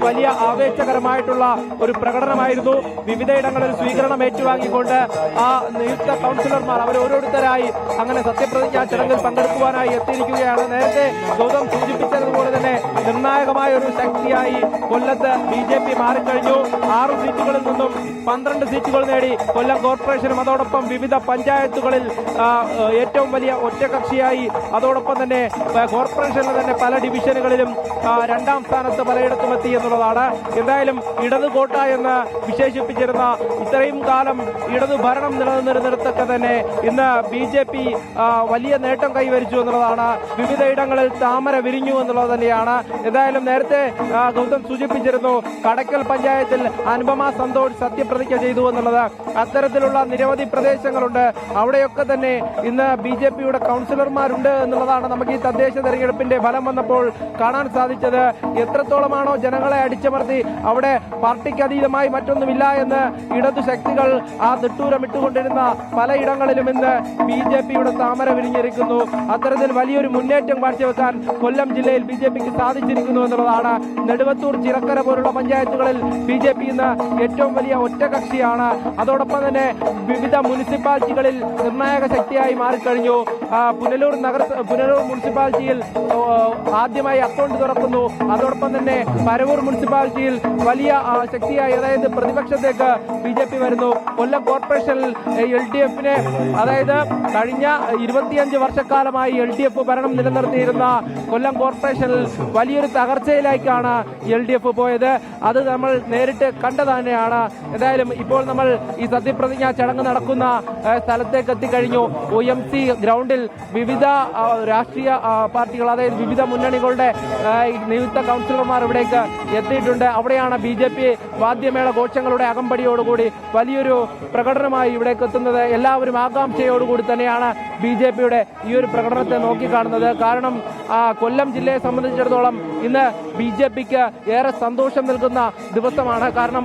വലിയ ആവേശകരമായിട്ടുള്ള ഒരു പ്രകടനമായിരുന്നു. വിവിധയിടങ്ങളിൽ സ്വീകരണം ഏറ്റുവാങ്ങിക്കൊണ്ട് ആ നിയുക്ത കൗൺസിലർമാർ അവർ ഓരോരുത്തരായി അങ്ങനെ സത്യപ്രതിജ്ഞാ ചടങ്ങിൽ പങ്കെടുക്കുവാനായി എത്തിയിരിക്കുകയാണ്. നേരത്തെ ഗൗതം സൂചിപ്പിച്ചതുപോലെ തന്നെ നിർണായകമായ ഒരു ശക്തിയായി കൊല്ലത്ത് ബി ജെ പി മാറിക്കഴിഞ്ഞു. ആറ് സീറ്റുകളിൽ നിന്നും പന്ത്രണ്ട് സീറ്റുകൾ നേടി കൊല്ലം കോർപ്പറേഷനും അതോടൊപ്പം വിവിധ പഞ്ചായത്തുകളിൽ ഏറ്റവും വലിയ ഒറ്റകക്ഷിയായി. അതോടൊപ്പം തന്നെ കോർപ്പറേഷനിലെ തന്നെ പല ഡിവിഷനുകളിലും രണ്ടാം സ്ഥാനത്ത് പലയിടത്തും എത്തി എന്നുള്ളതാണ്. എന്തായാലും ഇടത് കോട്ട എന്ന് വിശേഷിപ്പിച്ചിരുന്ന ഇത്രയും കാലം ഇടത് ഭരണം നിലനിന്നിരുന്നിടത്തൊക്കെ തന്നെ ഇന്ന് ബി ജെ പി വലിയ നേട്ടം കൈവരിച്ചു എന്നുള്ളതാണ്. വിവിധ ഇടങ്ങളിൽ താമര വിരിഞ്ഞു എന്നുള്ളത് തന്നെയാണ്. എന്തായാലും നേരത്തെ ഗൗതം സൂചിപ്പിച്ചിരുന്നു കടക്കൽ പഞ്ചായത്തിൽ അനുപമ സന്തോഷ് സത്യപ്രതിജ്ഞ ചെയ്തു എന്നുള്ളത്. അത്തരത്തിലുള്ള നിരവധി പ്രദേശങ്ങളുണ്ട്. അവിടെയൊക്കെ തന്നെ ഇന്ന് ബി ജെ പിയുടെ കൗൺസിലർമാരുണ്ട് എന്നുള്ളതാണ് നമുക്ക് ഈ തദ്ദേശ തെരഞ്ഞെടുപ്പിന്റെ ഫലം വന്നപ്പോൾ കാണാൻ സാധിച്ചത്. എത്രത്തോളമാണോ ജനങ്ങളെ അടിച്ചമർത്തി. അവിടെ പാർട്ടിക്ക് അതീതമായി മറ്റൊന്നുമില്ല എന്ന് ഇടതു ശക്തികൾ ആ തിട്ടൂരമിട്ടുകൊണ്ടിരുന്ന പലയിടങ്ങളിലും ഇന്ന് ബി ജെ പിയുടെ താമര വിരിഞ്ഞിരിക്കുന്നു. അത്തരത്തിൽ വലിയൊരു മുന്നേറ്റം കാഴ്ചവെക്കാൻ കൊല്ലം ജില്ലയിൽ ബി ജെ പിക്ക് സാധിച്ചിരിക്കുന്നു എന്നുള്ളതാണ് നെടുവത്തൂർ ചിറക്കര പോലുള്ള പഞ്ചായത്തുകളിൽ ബി ജെ പി ഇന്ന് ഏറ്റവും വലിയ ഒറ്റകക്ഷിയാണ് അതോടൊപ്പം തന്നെ വിവിധ മുനിസിപ്പാലിറ്റികളിൽ നിർണായക ശക്തിയായി മാറിക്കഴിഞ്ഞു. പുനലൂർ നഗര പുനലൂർ മുനിസിപ്പാലിറ്റിയിൽ ആദ്യമായി അക്കൗണ്ട് തുറക്കുന്നു. അതോടൊപ്പം തന്നെ പരവൂർ മുനിസിപ്പാലിറ്റിയിൽ വലിയ ശക്തിയായി അതായത് പ്രതിപക്ഷത്തേക്ക് ബി ജെ പി വരുന്നു. കൊല്ലം കോർപ്പറേഷനിൽ എൽ ഡി എഫിനെ അതായത് കഴിഞ്ഞ ഇരുപത്തിയഞ്ച് വർഷക്കാലമായി എൽ ഡി എഫ് ഭരണം നിലനിർത്തിയിരുന്ന കൊല്ലം കോർപ്പറേഷനിൽ വലിയൊരു തകർച്ചയിലേക്കാണ് എൽ ഡി എഫ് പോയത്. അത് നമ്മൾ നേരിട്ട് കണ്ടത് തന്നെയാണ്. എന്തായാലും ഇപ്പോൾ നമ്മൾ ഈ സത്യപ്രതിജ്ഞ ചടങ്ങ് നടക്കുന്ന സ്ഥലത്തേക്ക് എത്തിക്കഴിഞ്ഞു. ഒ എം സി ഗ്രൗണ്ടിൽ വിവിധ രാഷ്ട്രീയ പാർട്ടികൾ അതായത് വിവിധ മുന്നണികളുടെ നിയുക്ത കൗൺസിലർമാർ ഇവിടേക്ക് എത്തിയിട്ടുണ്ട് അവിടെയാണ് ബി ജെ പി വാദ്യമേള ഘോഷങ്ങളുടെ അകമ്പടിയോടുകൂടി വലിയൊരു പ്രകടനമായി ഇവിടേക്ക് എത്തുന്നത്. എല്ലാവരും ആകാംക്ഷയോടുകൂടി തന്നെയാണ് ബി ജെ പിയുടെ ഈ ഒരു പ്രകടനത്തെ നോക്കിക്കാണുന്നത്. കാരണം കൊല്ലം ജില്ലയെ സംബന്ധിച്ചിടത്തോളം ഇന്ന് ബി ജെ പിക്ക് ഏറെ സന്തോഷം നൽകുന്ന ദിവസമാണ്. കാരണം